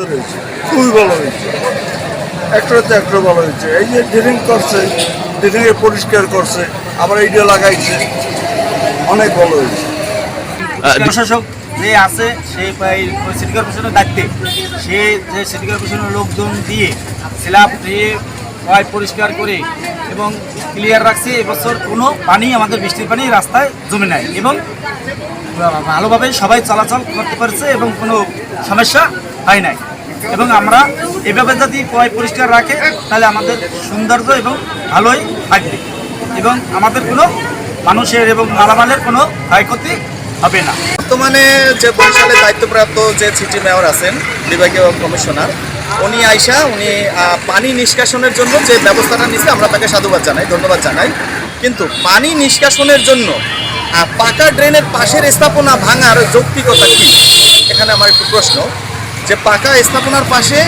সুন্দর হয়েছে খুবই ভালো হয়েছে। একটাতে একটা ভালো হয়েছে। এই যে ড্রেনিং করছে ড্রেনিংয়ে পরিষ্কার করছে আবার এইটা লাগাইছে অনেক ভালো হয়েছে। প্রশাসক যে আছে সে সিটি কর্পোরেশনের দায়িত্বে। সে যে সিটি কর্পোরেশনের লোকজন দিয়ে স্ল্যাব দিয়ে পাইপ পরিষ্কার করে এবং ক্লিয়ার রাখছে এবছর কোনো পানি আমাদের বৃষ্টির পানি রাস্তায় জমে নাই এবং ভালোভাবে সবাই চলাচল করতে পারছে এবং কোনো সমস্যা হয় নাই। এবং আমরা এভাবে যদি পাইপ পরিষ্কার রাখে, তাহলে আমাদের সৌন্দর্য এবং ভালোই থাকবে। এবং আমাদের কোনো মানুষের এবং মালামালের কোনো ক্ষয়ক্ষতি হবে না। বর্তমানে যে বরিশালে দায়িত্বপ্রাপ্ত যে সিটি মেয়র আছেন, বিভাগীয় কমিশনার, উনি আইসা, উনি পানি নিষ্কাশনের জন্য যে ব্যবস্থাটা নিছে, আমরা তাকে সাধুবাদ জানাই, ধন্যবাদ জানাই। কিন্তু পানি নিষ্কাশনের জন্য পাকা ড্রেনের পাশের স্থাপনা ভাঙার যৌক্তিকতা কি? এখানে আমার একটু প্রশ্ন। যে পাকা স্থাপনার পাশে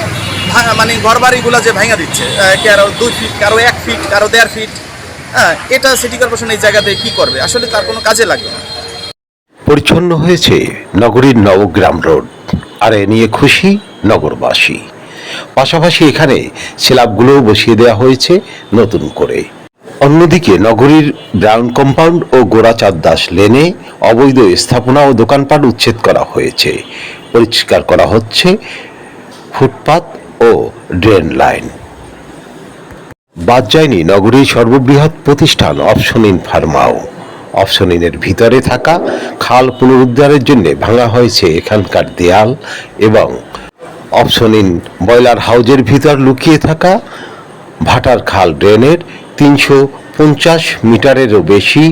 মানে ঘরবাড়িগুলো যে ভাঙা দিচ্ছে কারও দুই ফিট কারও এক ফিট কারও দেড় ফিট হ্যাঁ এটা সিটি কর্পোরেশন এই জায়গাতে কি করবে? আসলে তার কোনো কাজে লাগবে না। পরিচ্ছন্ন হয়েছে নগরীর নবগ্রাম রোড, আর এ নিয়ে খুশি নগরবাসী। পাশাপাশি এখানে স্ল্যাবগুলোও বসিয়ে দেওয়া হয়েছে নতুন করে। অন্যদিকে নগরীর ব্রাউন কম্পাউন্ড ও গোড়াচাঁদ দাস লেনে অবৈধ স্থাপনা ও দোকানপাট উচ্ছেদ করা হয়েছে। পরিষ্কার করা হচ্ছে ফুটপাত ও ড্রেন লাইন। বাদ যায়নি নগরীর সর্ববৃহৎ প্রতিষ্ঠান অপশন ইন ফার্মাও। অপশন ইনের ভিতরে থাকা খাল পুনরুদ্ধারের জন্য ভাঙা হয়েছে এখানকার দেয়াল এবং অপশন ইন বয়লার হাউজের ভিতর লুকিয়ে থাকা ভাটার খাল ড্রেনের তিনশো পঞ্চাশ মিটারেরও বেশি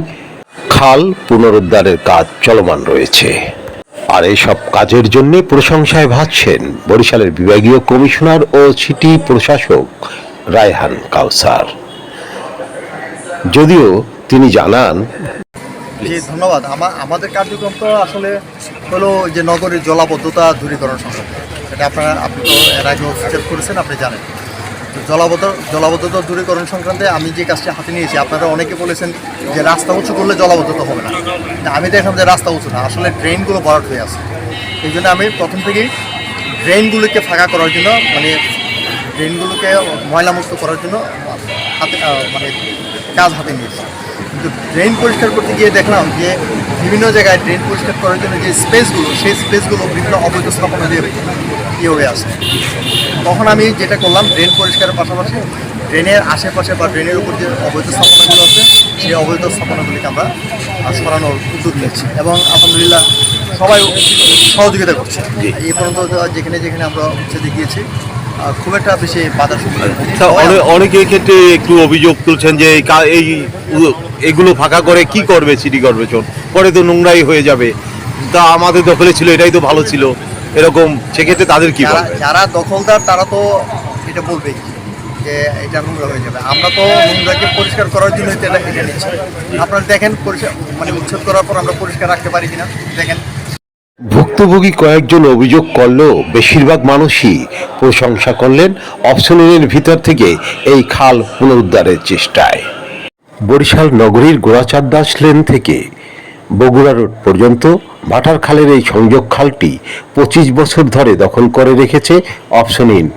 খাল পুনরুদ্ধারের কাজ চলমান রয়েছে। আর এসব কাজের জন্য প্রশংসায় ভাসছেন বরিশালের বিভাগীয় কমিশনার ও সিটি প্রশাসক রায়হান কাউসার। যদিও তিনি জানান, জি, ধন্যবাদ। আমা- আমাদের কার্যক্রম তো আসলে হলো যে নগরের জলাবদ্ধতা দূরীকরণ সংক্রান্ত এটা আপনারা, আপনি তো এর চেক করেছেন, আপনি জানেন। জলাবদ্ধ জলাবদ্ধতা দূরীকরণ সংক্রান্তে আমি যে কাজটি হাতে নিয়েছি, আপনারা অনেকে বলেছেন যে রাস্তা উঁচু করলে জলাবদ্ধতা হবে না। আমি দেখলাম যে রাস্তা উঁচু না, আসলে ড্রেনগুলো ভরাট হয়ে আছে। এই জন্য আমি প্রথম থেকেই ড্রেনগুলোকে ফাঁকা করার জন্য মানে ড্রেনগুলোকে ময়লামুক্ত করার জন্য হাতে মানে কাজ হাতে নিয়েছি। কিন্তু ড্রেন পরিষ্কার করতে গিয়ে দেখলাম যে বিভিন্ন জায়গায় ড্রেন পরিষ্কার করার জন্য যে স্পেসগুলো, সেই স্পেসগুলো বিভিন্ন অবৈধ স্থাপনা দিয়ে ইয়ে হয়ে আসে তখন আমি যেটা করলাম ড্রেন পরিষ্কারের পাশাপাশি ড্রেনের আশেপাশে বা ড্রেনের উপর যে অবৈধ স্থাপনাগুলো আছে সেই অবৈধ স্থাপনাগুলিকে আমরা সরানোর উদ্যোগ নিয়েছি এবং আলহামদুলিল্লাহ সবাই সহযোগিতা করছে। এই পর্যন্ত যেখানে যেখানে আমরা উচ্ছেদে গিয়েছি খুব একটা বেশি বাধা অনে- অনেকের ক্ষেত্রে একটু অভিযোগ তুলছেন যে এই এগুলো ফাঁকা করে কি করবে সিটি কর্পোরেশন পরে তো নোংরাই হয়ে যাবে। তা আমাদের দখলে ছিল এটাই তো ভালো ছিল। এরকম সেক্ষেত্রে তাদের কি যারা যারা দখলদার তারা তো এটা বলবেই যে এটা নোংরা হয়ে যাবে। আমরা তো নোংরাকে পরিষ্কার করার জন্য এটা এটা নিচ্ছি। আপনারা দেখেন পরিষ্কার মানে উচ্ছেদ করার পর আমরা পরিষ্কার রাখতে পারি কিনা দেখেন। ভুক্তভোগী কয়েকজন অভিযোগ করলেও বেশিরভাগ মানুষই প্রশংসা করলেন অপশনের ভিতর থেকে এই খাল পুনরুদ্ধারের চেষ্টায়। বরিশাল নগরীর গোড়াচাঁদ দাস লেন থেকে বগুড়া রোড পর্যন্ত ভাটার খালের এই সংযোগ খালটি পঁচিশ বছর ধরে দখল করে রেখেছে option in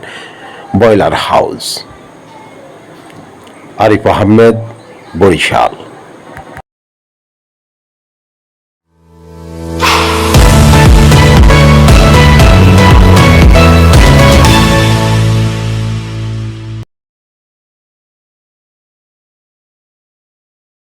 boiler house. Arif Ahmed, Barishal.